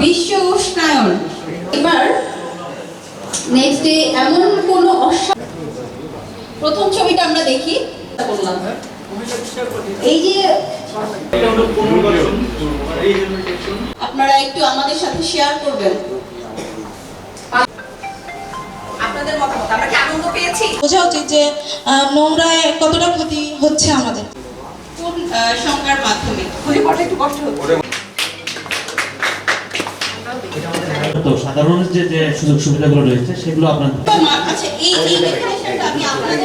বিশ্ব উষ্ণায়ন। এবার নেক্সট ডে এমন কোন প্রথম ছবিটা আমরা দেখি। বললাম এই যে আপনারা একটু আমাদের সাথে শেয়ার করবেন। আপনাদের মতামত আমরা কি আনন্দ পেয়েছি? বোঝা উচিত যে নোংরায় কতটা ক্ষতি হচ্ছে আমাদের। কোন সংজ্ঞার মাধ্যমে। একটু কষ্ট হচ্ছে তো সাধারণ যে যে সুযোগ সুবিধাগুলো রয়েছে সেগুলো আপনাদের আচ্ছা এই এই definition-টা আমি আপনাদের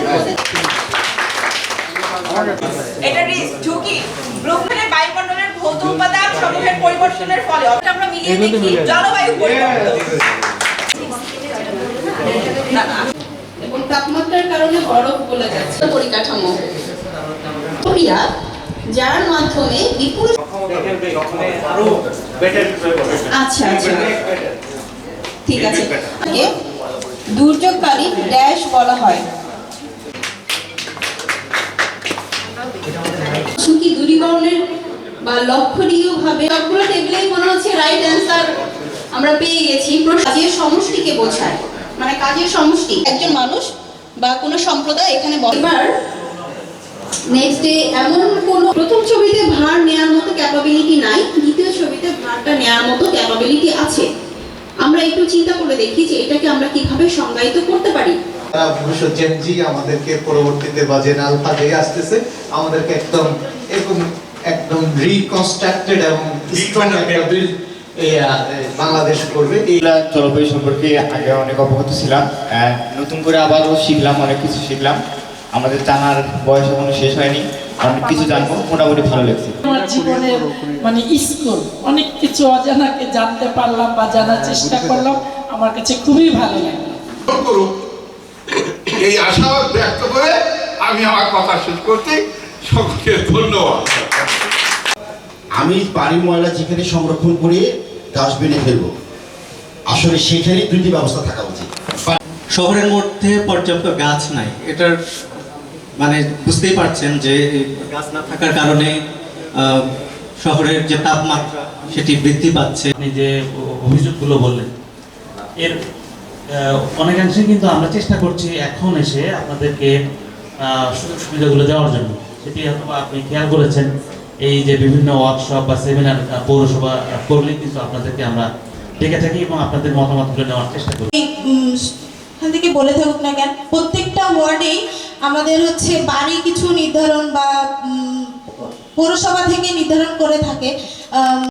এটা রিস্ক ঝুঁকি? ব্লুপ্রিন্টের বায়ুমণ্ডলের ভৌত উপাদান সমূহের পরিবর্তনের ফলে আমরা মিলিয়ে দেখি জলবায়ু পরিবর্তন। এবং তাপমাত্রার কারণে বরফ গলে যাচ্ছে। পরিকাঠামো। যার মাধ্যমে বিপুল আচ্ছা আচ্ছা। ঠিক আছে। দুর্যোগকারী ড্যাশ বলা হয়। ঝুঁকি দূরীকরণের বা লক্ষণীয় ভাবে সবগুলো টেবিলেই মনে হচ্ছে রাইট অ্যান্সার আমরা পেয়ে গেছি। কাজের সমষ্টিকে বোঝায়। মানে কাজের সমষ্টি। একজন মানুষ বা কোনো সম্প্রদায় এখানে। এবার নেক্সট ডে এমন কোন প্রথম ছবিতে ভার নেয়ার মতো ক্যাপাবিলিটি নাই দ্বিতীয় ছবিতে ভারটা নেয়ার মতো ক্যাপাবিলিটি আছে। আমরা একটু চিন্তা করে দেখি যে এটাকে আমরা কীভাবে সংজ্ঞায়িত করতে পারি। ভবিষ্যৎ জেনজি আমাদেরকে পরবর্তীতে বা জেন আলফা আসতেছে। আমাদেরকে একদম এরকম একদম রিকনস্ট্রাক্টেড এবং স্ট্রং বাংলাদেশ করবে। জলবায়ু সম্পর্কে আগে অনেক অবগত ছিলাম নতুন করে আবারও শিখলাম অনেক কিছু শিখলাম। আমাদের জানার বয়স এখনও শেষ হয়নি। অনেক কিছু জানব মোটামুটি ভালো লাগছে। আমার জীবনের মানে স্কুল অনেক কিছু অজানাকে জানতে পারলাম বা জানার চেষ্টা করলাম। আমার কাছে খুবই ভালো লাগল। এই আশা ব্যক্ত করে আমি আমার কথা শেষ করতে সকলকে ধন্যবাদ। আমি বাড়ির ময়লা যেখানে সংরক্ষণ করে ডাস্টবিনে ফেলব। আসলে সেখানেই দুটি ব্যবস্থা থাকা উচিত। শহরের মধ্যে পর্যাপ্ত গাছ নাই। এটার মানে বুঝতেই পারছেন যে এই গাছ না থাকার কারণে শহরের যে তাপমাত্রা সেটি বৃদ্ধি পাচ্ছে। আপনি যে অভিযোগগুলো বললেন এর অনেকাংশে কিন্তু আমরা চেষ্টা করছি এখন এসে আপনাদেরকে সুযোগ সুবিধাগুলো দেওয়ার জন্য। সেটি হয়তো আপনি খেয়াল করেছেন এই যে বিভিন্ন ওয়ার্কশপ বা সেমিনার পৌরসভা করলে কিন্তু আপনাদেরকে আমরা ডেকে থাকি এবং আপনাদের মতামতগুলো নেওয়ার চেষ্টা করি। এখান থেকে বলে থাকুক না কেন প্রত্যেকটা ওয়ার্ডেই আমাদের হচ্ছে বাড়ি কিছু নির্ধারণ বা পৌরসভা থেকে নির্ধারণ করে থাকে।